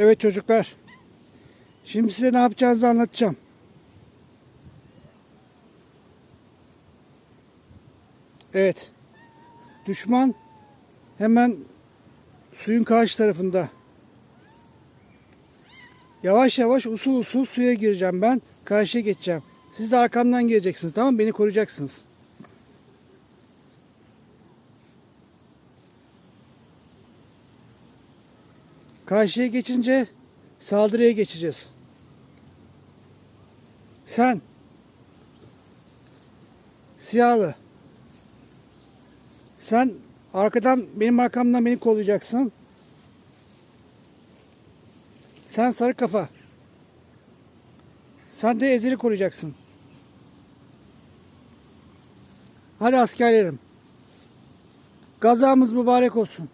Evet çocuklar. Şimdi size ne yapacağınızı anlatacağım. Evet. Düşman hemen suyun karşı tarafında. Yavaş yavaş usul usul suya gireceğim ben. Karşıya geçeceğim. Siz de arkamdan geleceksiniz tamam mı? Beni koruyacaksınız. Karşıya geçince saldırıya geçeceğiz. Sen siyahlı sen arkadan benim arkamdan beni kollayacaksın. Sen sarı kafa. Sen de ezeli koruyacaksın. Hadi askerlerim. Gazamız mübarek olsun.